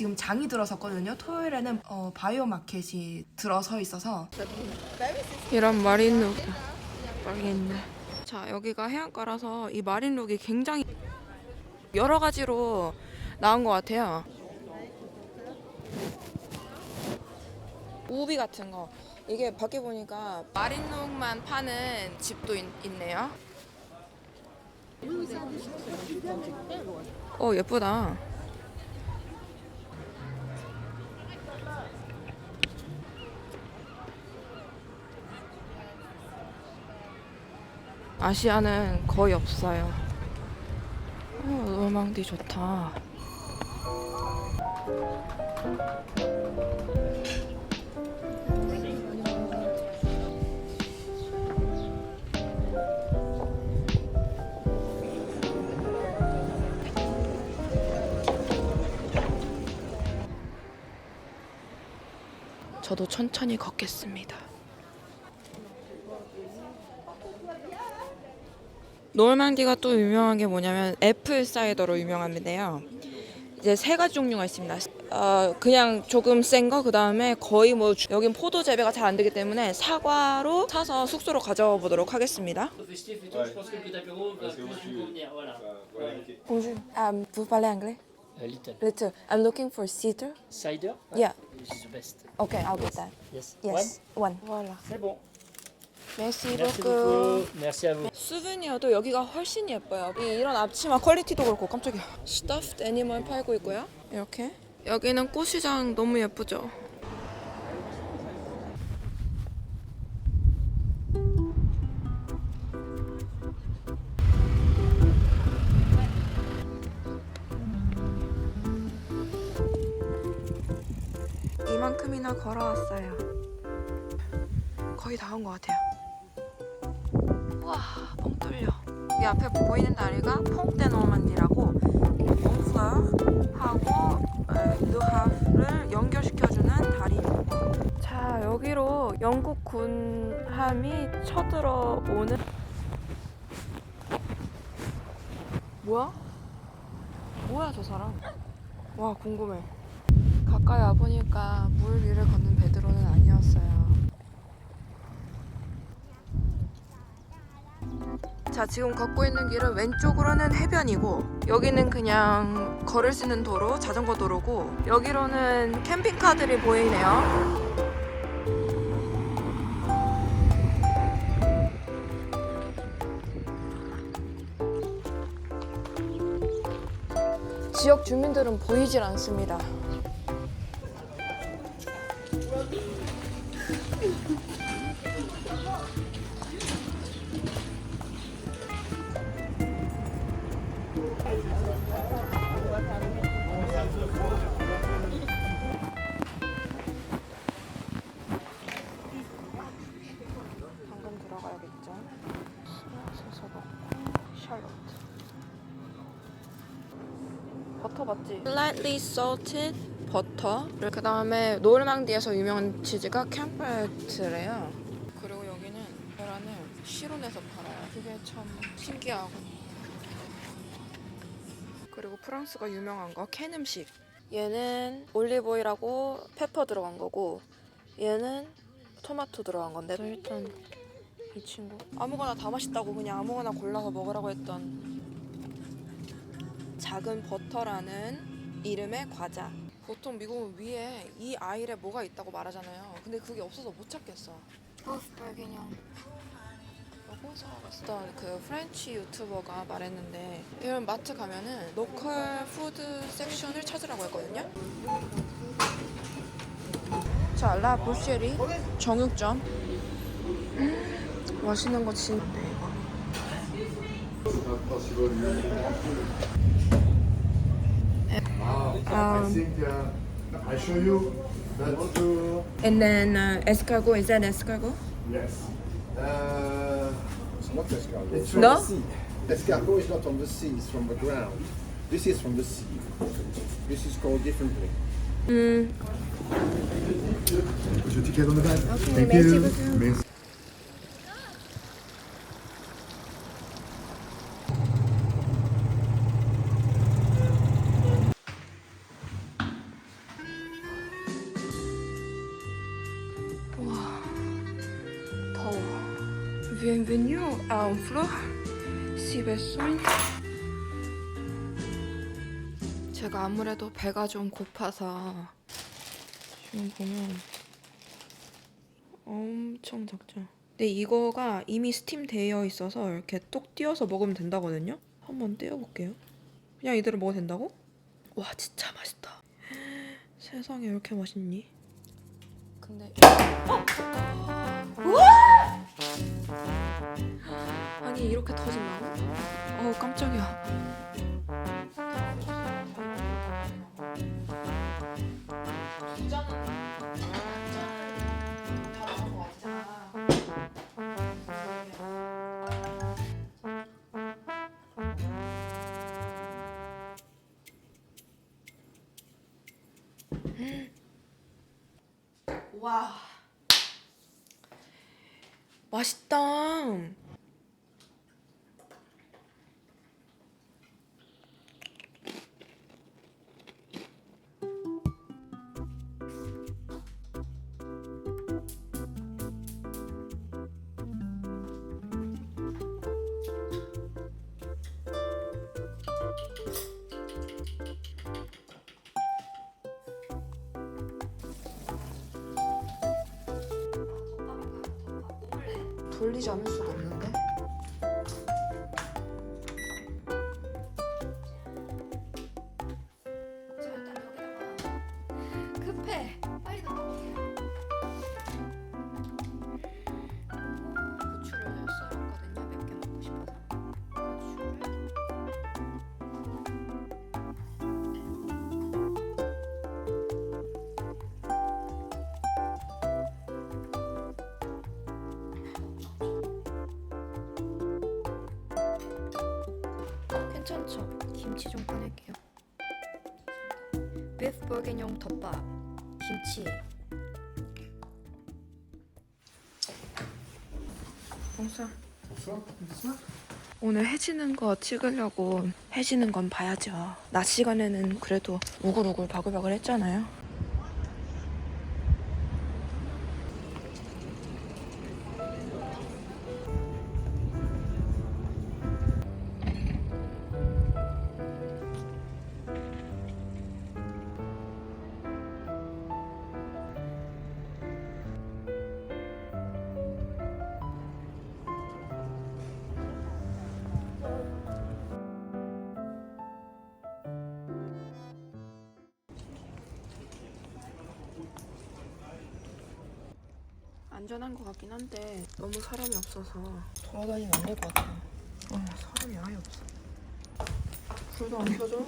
지금 장이 들어섰거든요. 토요일에는 어, 바이오 마켓이 들어서 있어서 이런 마린룩 모르겠네. 자 여기가 해안가라서 이 마린룩이 굉장히 여러 가지로 나온 것 같아요. 우비 같은 거 이게 밖에 보니까 마린룩만 파는 집도 있, 있네요. 어 예쁘다. 아시아는 거의 없어요. 어, 노망디 좋다. 저도 천천히 걷겠습니다. 노을만디가 또 유명한 게 뭐냐면 애플 사이더로 유명한데요. 이제 세 가지 종류가 있습니다. 어, 그냥 조금 센 거, 그 다음에 거의 뭐 주- 여긴 포도 재배가 잘 안 되기 때문에 사과로 사서 숙소로 가져와 보도록 하겠습니다. Voilà. Bonjour. Um, vous parlez anglais? Uh, little. Little. I'm looking for cedar. Cider Yeah. This is the best. Okay, I'll get that. Yes. Yes. One. Voilà. One C'est bon. Merci beaucoup. beaucoup. Merci à vous. 수브니어도 여기가 훨씬 예뻐요. 이, 이런 앞치마 퀄리티도 그렇고 깜짝이야. 스타프드 애니멀 팔고 있고요. 이렇게. 여기는 꽃시장 너무 예쁘죠. 이만큼이나 걸어왔어요. 거의 다 온 것 같아요. 우와 뻥 뚫려. 이 앞에 보이는 다리가 퐁떼 노만디라고 몽프하고 르하프를 연결시켜주는 다리입니다. 자 여기로 영국 군함이 쳐들어오는 뭐야? 뭐야 저 사람? 와 궁금해. 가까이 와보니까 물 위를 걷는 베드로는 아니었어요 자 지금 걷고 있는 길은 왼쪽으로는 해변이고 여기는 그냥 걸을 수 있는 도로 자전거 도로고 여기로는 캠핑카들이 보이네요. 지역 주민들은 보이질 않습니다 방금 들어가야겠죠. 넣고 샬롯. 버터 맞지? Lightly salted 버터. 그 다음에 노르망디에서 유명한 치즈가 캠퍼트래요. 그리고 여기는 계란을 시론에서 팔아요. 그게 참 신기하고. 프랑스가 유명한 거? 캔 음식. 얘는 올리브오일하고 페퍼 들어간 거고 얘는 토마토 들어간 건데. 일단 이 친구. 아무거나 다 맛있다고 그냥 아무거나 골라서 먹으라고 했던 작은 버터라는 이름의 과자. 보통 미국은 위에 이 아일에 뭐가 있다고 말하잖아요. 근데 그게 없어서 못 찾겠어. 버프버기냥 사왔어 그 프렌치 유튜버가 말했는데 이런 마트 가면은 로컬 푸드 섹션을 찾으라고 했거든요 자, 라 부쉐리 정육점. 음, 맛있는 거 진짜 I think uh, I show you that to And then uh, escargot, is that escargot? yes. Uh, It's not escargot. it's from No? the sea. Escargot is not on the sea, it's from the ground. This is from the sea. This is called differently. 음, Put mm. your ticket on the bag. Thank you. Bienvenue à un flot si besoin. 제가 아무래도 배가 좀 고파서 지금 보면 엄청 작죠. 근데 이거가 이미 스팀 되어 있어서 이렇게 똑 띄어서 먹으면 된다거든요. 한번 띄워볼게요. 그냥 이대로 먹어도 된다고? 와 진짜 맛있다. 세상에 왜 이렇게 맛있니? 근데 아 깜짝이야. 와 맛있다. 돌리지 않을 수가 괜찮죠? 김치 좀 꺼낼게요. 비프 버게뇽 덮밥 김치. 봉사. 오늘 해지는 거 찍으려고 해지는 건 봐야죠. 낮 시간에는 그래도 우글우글 바글바글 했잖아요. 안전한 것 같긴 한데 너무 사람이 없어서 돌아다니면 안 될 것 같아요. 어, 사람이 아예 없어. 불도 안 켜져.